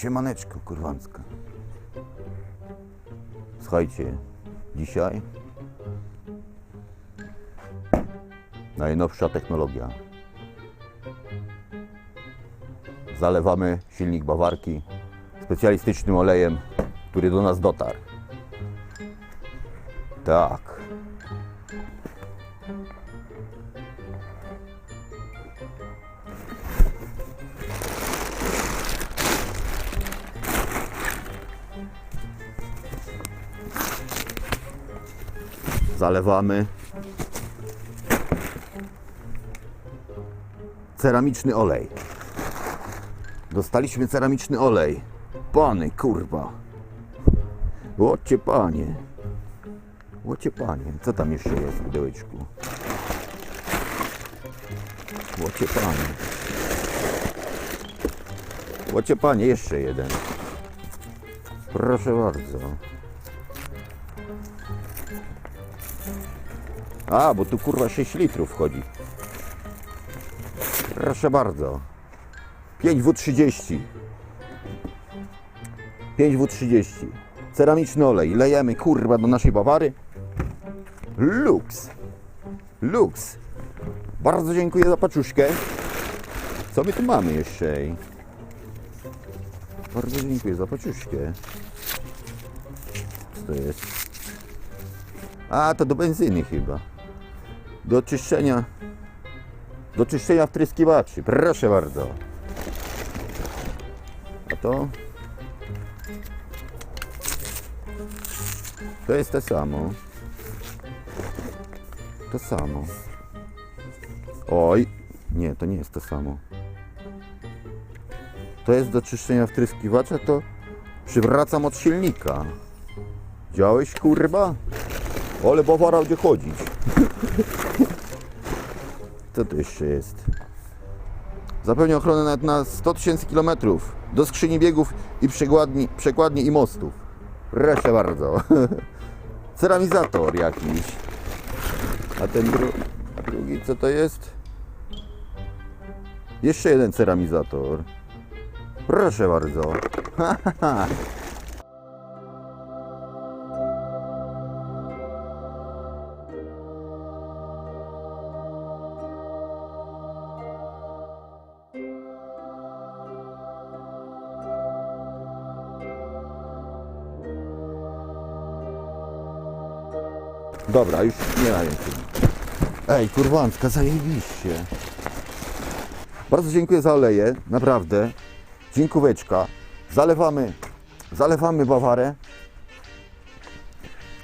Siemaneczko, kurwanska. Słuchajcie, dzisiaj najnowsza technologia. Zalewamy silnik bawarki specjalistycznym olejem, który do nas dotarł. Tak. Zalewamy ceramiczny olej. Dostaliśmy ceramiczny olej. Pany, kurwa. Łocie panie. Łocie panie. Co tam jeszcze jest w pudełeczku? Łocie panie. Łocie panie, jeszcze jeden. Proszę bardzo. A, bo tu kurwa 6 litrów wchodzi. Proszę bardzo. 5W30. 5W30. Ceramiczny olej. Lejemy kurwa do naszej bawary. Lux. Lux. Bardzo dziękuję za paczuszkę. Co my tu mamy jeszcze? Bardzo dziękuję za paczuszkę. Co to jest? A, to do benzyny chyba. Do czyszczenia. Do czyszczenia wtryskiwaczy. Proszę bardzo. A to? To jest to samo. To samo. Oj. Nie, to nie jest to samo. To jest do czyszczenia wtryskiwacza, to przywracam od silnika. Działałeś kurwa? Ale bawara gdzie chodzić. Co to jeszcze jest? Zapewnia ochronę nawet na 100 tysięcy kilometrów. Do skrzyni biegów i przekładni, przekładni i mostów. Proszę bardzo. Ceramizator jakiś. A ten dru drugi co to jest? Jeszcze jeden ceramizator. Proszę bardzo. Dobra, już nie ma więcej. Ej, kurwanska, zajebiście. Bardzo dziękuję za oleje, naprawdę. Dziękóweczka. Zalewamy, zalewamy bawarę.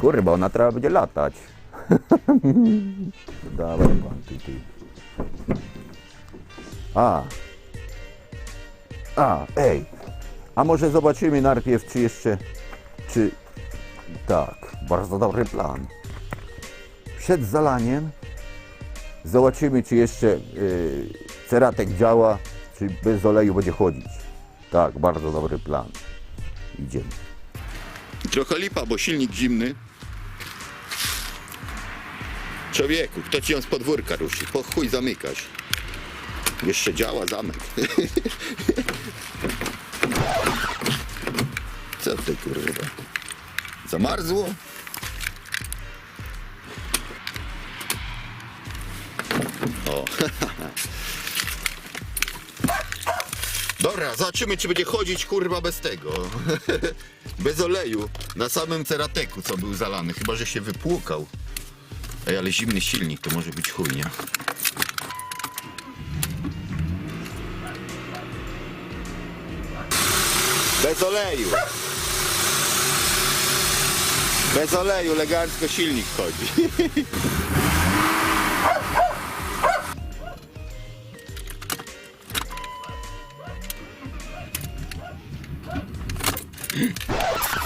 Kurwa, ona trzeba będzie latać. Dawaj pan, ty, ty. A. A, ej. A może zobaczymy najpierw, czy jeszcze, czy... Tak, bardzo dobry plan. Przed zalaniem zobaczymy, czy jeszcze yy, ceratek działa, czy bez oleju będzie chodzić. Tak, bardzo dobry plan. Idziemy. Trochę lipa, bo silnik zimny. Człowieku, kto ci ją z podwórka ruszy? Po chuj zamykasz. Jeszcze działa zamek. Co ty kurwa? Zamarzło? Dobra, zobaczymy czy będzie chodzić kurwa bez tego. bez oleju. Na samym cerateku co był zalany. Chyba, że się wypłukał. Ej, ale zimny silnik to może być chujnia. Bez oleju. Bez oleju, elegancko silnik chodzi.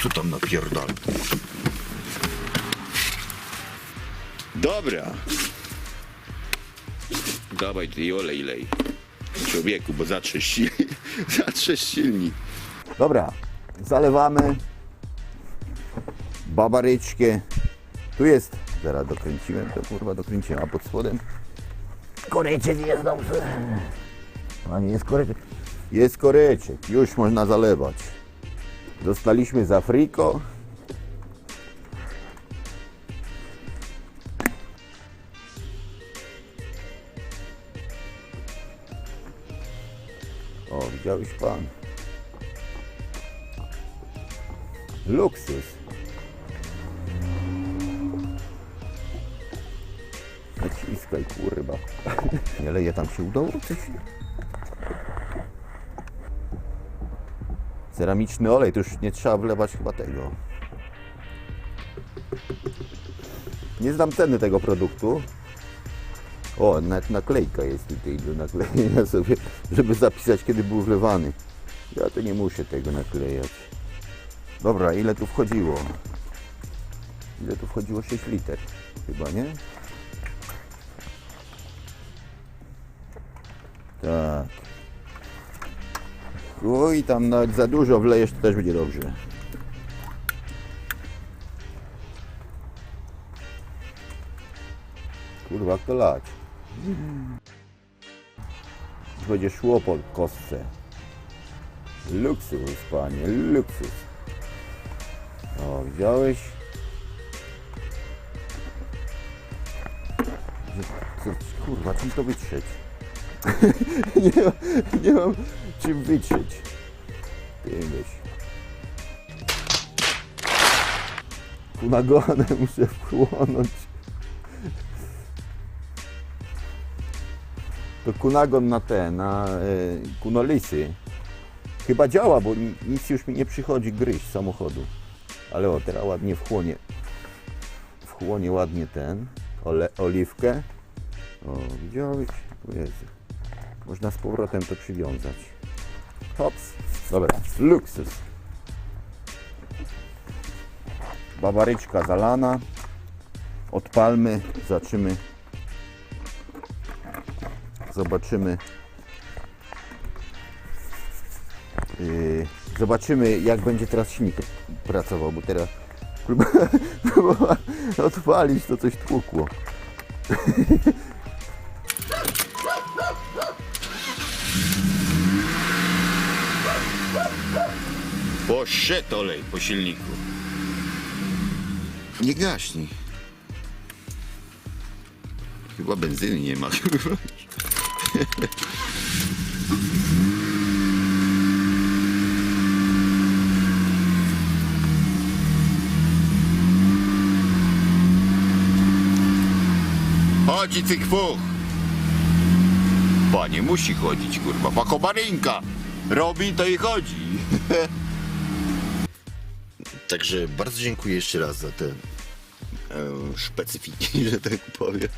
Co tam napierdal? Dobra. Dawaj ty olej lej. Człowieku, bo zatrzesz silnik. Zatrzesz silnik. Dobra, zalewamy babaryczkę. Tu jest, zaraz dokręciłem, to kurwa dokręciłem, a pod spodem koreczek jest dobrze. A nie jest koreczek. Jest koreczek, już można zalewać. Dostaliśmy z Afriko. O, widziałeś pan. Luksus. Naciskaj, kurwa. Nie leje tam się udało coś? Ceramiczny olej, to już nie trzeba wlewać chyba tego. Nie znam ceny tego produktu. O, nawet naklejka jest tutaj do naklejenia sobie, żeby zapisać kiedy był wlewany. Ja to nie muszę tego naklejać. Dobra, ile tu wchodziło? Ile tu wchodziło? 6 liter chyba, nie? Tak. Oj, tam nawet za dużo wlejesz, to też będzie dobrze. Kurwa, to lać. Będzie szło po kostce. Luksus, panie, luksus. O, widziałeś? Kurwa, czym to wytrzeć? nie, mam, nie mam czym wytrzeć. Weź. Kunagonę muszę wchłonąć. To kunagon na te, na e, kunolisy. Chyba działa, bo ni- nic już mi nie przychodzi gryźć z samochodu. Ale o, teraz ładnie wchłonie. Wchłonie ładnie ten, ole, oliwkę. O, widziałeś? O Jezu. Można z powrotem to przywiązać. Hops. Dobra, luksus. Bawaryczka zalana. Odpalmy, zobaczymy. Zobaczymy. Yy, zobaczymy jak będzie teraz silnik pracował, bo teraz próbowałem odpalić, to coś tłukło. Poszedł olej po silniku. Nie gaśnij. Chyba benzyny nie ma. Chodzi tych dwóch. Panie musi chodzić, kurwa. Pakobarynka robi, to i chodzi. Także bardzo dziękuję jeszcze raz za te e, specyfiki, że tak powiem.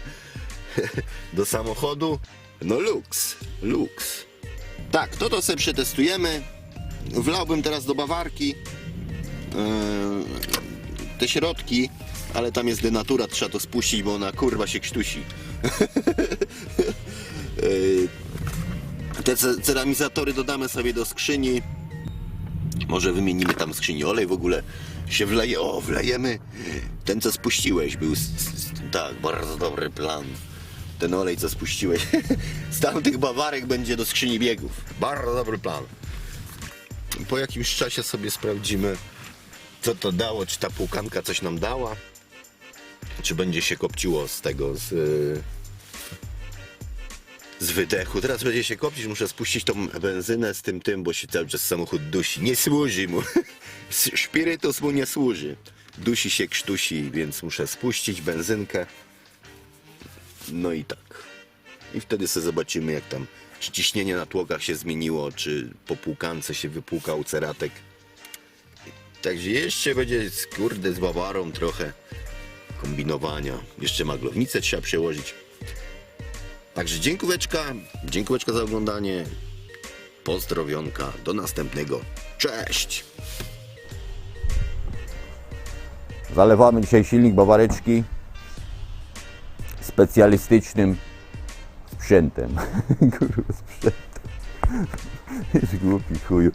Do samochodu. No luks, luks. Tak, to to sobie przetestujemy. Wlałbym teraz do bawarki e, te środki, ale tam jest denatura, trzeba to spuścić, bo ona kurwa się krztusi. E, te ce- ceramizatory dodamy sobie do skrzyni. Może wymienimy tam skrzyni olej w ogóle się wleje. O, wlejemy. Ten co spuściłeś był. Z, z, tak, bardzo dobry plan. Ten olej co spuściłeś z tamtych bawarek będzie do skrzyni biegów. Bardzo dobry plan. Po jakimś czasie sobie sprawdzimy, co to dało, czy ta półkanka coś nam dała, czy będzie się kopciło z tego, z, y, z wydechu. Teraz będzie się kopcić, muszę spuścić tą benzynę z tym tym, bo się cały czas samochód dusi. Nie służy mu. Spirytus mu nie służy. Dusi się, krztusi, więc muszę spuścić benzynkę. No i tak. I wtedy sobie zobaczymy, jak tam czy ciśnienie na tłokach się zmieniło, czy po półkance się wypłukał ceratek. Także jeszcze będzie, kurde, z Bawarą trochę kombinowania. Jeszcze maglownicę trzeba przełożyć. Także dziękóweczka, dziękóweczka za oglądanie. Pozdrowionka, do następnego. Cześć! Zalewamy dzisiaj silnik bawareczki specjalistycznym sprzętem. Kurwa, sprzętem. Jest głupi chuju.